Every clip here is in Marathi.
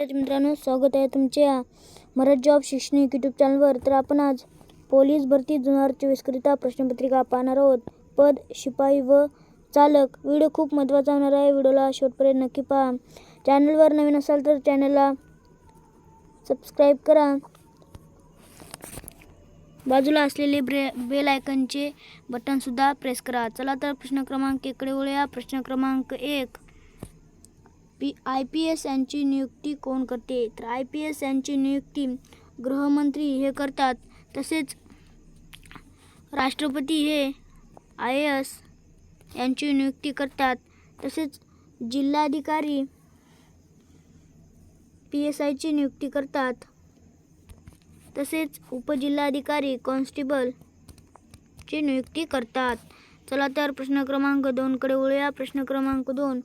मित्रांनो स्वागत आहे तुमच्या मराठी जॉब शैक्षणिक यूट्यूब चॅनलवर तर आपण आज पोलीस भरती दोन हजार चोवीसकरिता प्रश्नपत्रिका पाहणार आहोत. पद शिपाई व चालक. व्हिडिओ खूप महत्त्वाचा होणार आहे. व्हिडिओला शेवटपर्यंत नक्की पहा. चॅनलवर नवीन असाल तर चॅनलला सबस्क्राईब करा. बाजूला असलेले ब्रे बेल आयकनचे बटनसुद्धा प्रेस करा. चला तर प्रश्न क्रमांक एककडे वळूया. प्रश्न क्रमांक एक. पी आय पी एस यांची नियुक्ती कोण करते? तर आय पी एस यांची नियुक्ती गृहमंत्री हे करतात. तसेच राष्ट्रपती हे आय एस यांची नियुक्ती करतात. तसेच जिल्हाधिकारी पी एस आयची नियुक्ती करतात. तसेच उपजिल्हाधिकारी कॉन्स्टेबल ची नियुक्ती करतात. चला तर प्रश्न क्रमांक दोनकडे वळूया. प्रश्न क्रमांक दोन.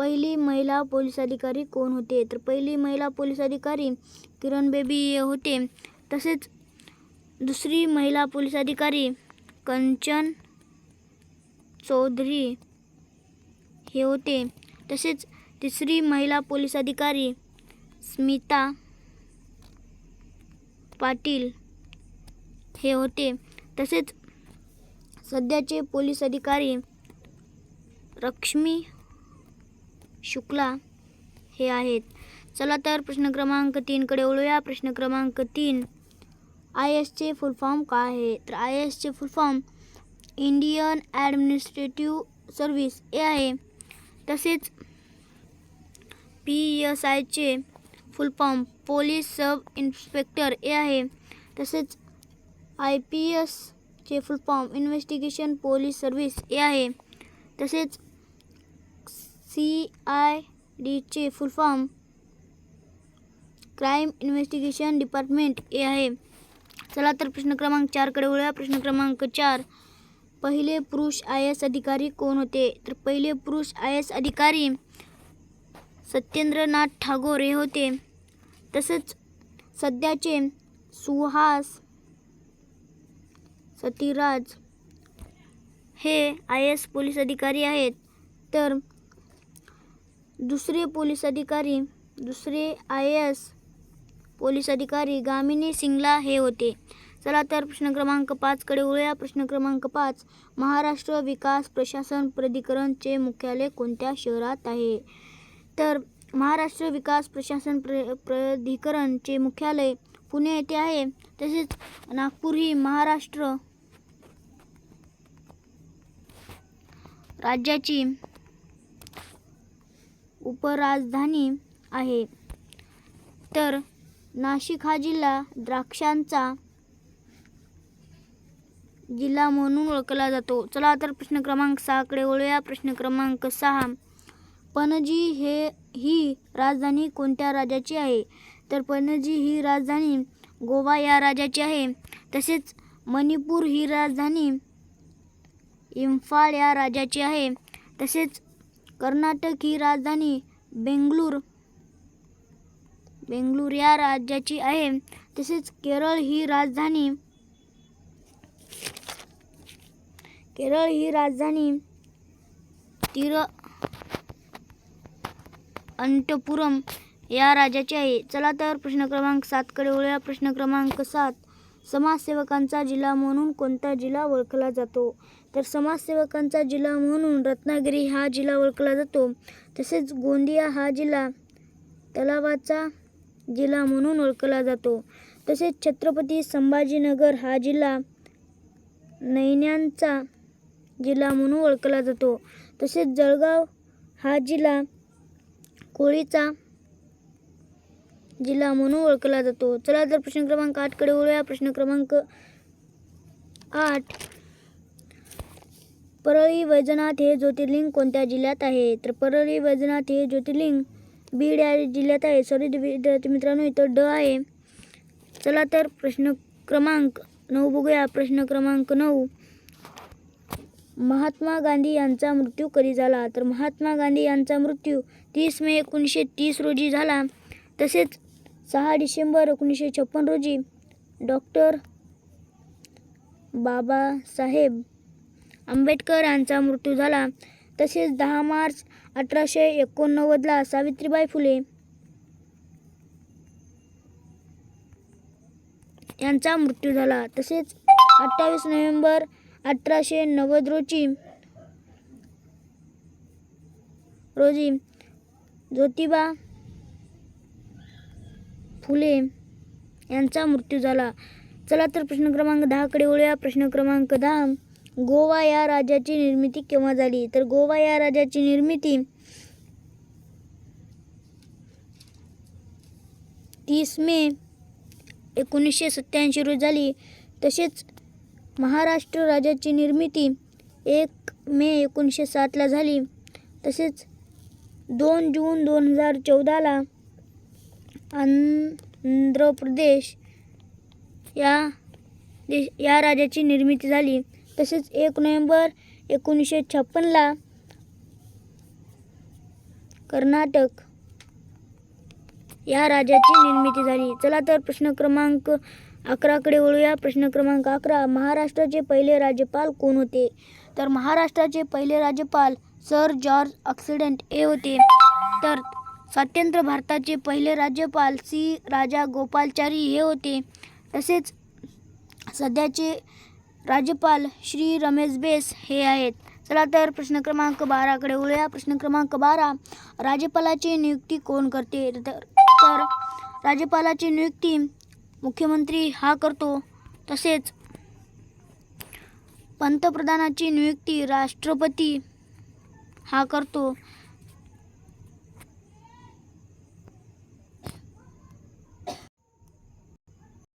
पहिली महिला पोलीस अधिकारी कोण होते? तर पहिली महिला पोलीस अधिकारी किरण बेबी हे होते. तसेच दुसरी महिला पोलीस अधिकारी कंचन चौधरी हे होते. तसेच तिसरी महिला पोलीस अधिकारी स्मिता पाटील हे होते. तसेच सध्याचे पोलीस अधिकारी लक्ष्मी शुक्ला हे आहेत. चला तर प्रश्न क्रमांक तीनकडे वळूया. प्रश्न क्रमांक तीन आय एसचे फुल फॉर्म काय आहे? तर आय एसचे full form Indian administrative service हे आहे. तसेच पी एस आयचे full form police sub inspector हे आहे. तसेच आय पी एसचे full form investigation police service हे आहे. तसेच सी आय डीचे full form crime investigation department हे आहे. चला तर प्रश्न क्रमांक चारकडे वळूया. प्रश्न क्रमांक चार. पहिले पुरुष आय एस अधिकारी कोण होते? तर पहिले पुरुष आय एस अधिकारी सत्येंद्रनाथ ठागोर हे होते. तसेच सध्याचे सुहास सतीराज हे आय एस पोलीस अधिकारी आहेत. तर दुसरे पोलीस अधिकारी दुसरे आय एस पोलीस अधिकारी गामिनी सिंगला हे होते. चला तर प्रश्न क्रमांक पाचकडे वळूया. प्रश्न क्रमांक पाच महाराष्ट्र विकास प्रशासन प्राधिकरणचे मुख्यालय कोणत्या शहरात आहे? तर महाराष्ट्र विकास प्रशासन प्र प्राधिकरणचे मुख्यालय पुणे येथे आहे. तसेच नागपूर ही महाराष्ट्र राज्याची उपराजधानी आहे. तर नाशिक हा जिल्हा द्राक्षांचा जिल्हा म्हणून ओळखला जातो. चला तर प्रश्न क्रमांक सहाकडे वळूया. प्रश्न क्रमांक सहा. पणजी हे ही राजधानी कोणत्या राज्याची आहे? तर पणजी ही राजधानी गोवा या राज्याची आहे. तसेच मणिपूर ही राजधानी इम्फाळ या राज्याची आहे. तसेच कर्नाटक ही राजधानी बेंगळूर बेंगळूर या राज्याची आहे. तसेच केरळ ही राजधानी केरळ ही राजधानी तिर अंतपुरम या राज्याची आहे. चला तर प्रश्न क्रमांक सातकडे वळूया. प्रश्न क्रमांक सात समाजसेवकांचा जिल्हा म्हणून कोणता जिल्हा ओळखला जातो? तर समाजसेवकांचा जिल्हा म्हणून रत्नागिरी हा जिल्हा ओळखला जातो. तसेच गोंदिया हा जिल्हा तलावाचा जिल्हा म्हणून ओळखला जातो. तसेच छत्रपती संभाजीनगर हा जिल्हा नैन्यांचा जिल्हा म्हणून ओळखला जातो. तसेच जळगाव हा जिल्हा कोळीचा जिल्हा म्हणून ओळखला जातो. चला तर प्रश्न क्रमांक आठकडे वळूया. प्रश्न क्रमांक आठ. परळी वैजनाथ हे ज्योतिर्लिंग कोणत्या जिल्ह्यात आहे? तर परळी वैजनाथ हे ज्योतिर्लिंग बीड या जिल्ह्यात आहे. सॉरी विद्यार्थी मित्रांनो इथं ड आहे. चला तर प्रश्न क्रमांक नऊ बघूया. प्रश्न क्रमांक नऊ. महात्मा गांधी यांचा मृत्यू कधी झाला? तर महात्मा गांधी यांचा मृत्यू तीस मे एकोणीसशे तीस रोजी झाला. तसेच सहा डिसेंबर एकोणीसशे छप्पन रोजी डॉक्टर बाबासाहेब आंबेडकर यांचा मृत्यू झाला. तसेच दहा मार्च अठराशे एकोणनव्वदला सावित्रीबाई फुले यांचा मृत्यू झाला. तसेच अठ्ठावीस नोव्हेंबर अठराशे नव्वद रोजी रोजी ज्योतिबा फुले यांचा मृत्यू झाला. चला तर प्रश्न क्रमांक दहाकडे वळूया. प्रश्न क्रमांक दहा गोवा या राज्याची निर्मिती केव्हा झाली? तर गोवा या राज्याची निर्मिती तीस मे एकोणीसशे सत्त्याऐंशी रोजी झाली. तसेच महाराष्ट्र राज्याची निर्मिती एक मे एकोणीसशे सातला झाली. तसेच दोन जून दोन हजार चौदाला आंध्र प्रदेश या देश या राज्याची निर्मिती झाली. तसेच एक नोव्हेंबर एकोणीसशे छप्पनला कर्नाटक या राज्याची निर्मिती झाली. चला तर प्रश्न क्रमांक अकराकडे वळूया. प्रश्न क्रमांक अकरा महाराष्ट्राचे पहिले राज्यपाल कोण होते? तर महाराष्ट्राचे पहिले राज्यपाल सर जॉर्ज ऑक्सिडेंट हे होते. तर स्वातंत्र्य भारताचे पहिले राज्यपाल सी. राजा गोपालचारी हे होते. तसेच सध्याचे राज्यपाल श्री रमेश बेस हे आहेत. चला तर प्रश्न क्रमांक बाराकडे वळूया. प्रश्न क्रमांक बारा राज्यपालाची नियुक्ती कोण करते? तर तर राज्यपालाची नियुक्ती मुख्यमंत्री हा करतो. तसेच पंतप्रधानाची नियुक्ती राष्ट्रपती हा करतो.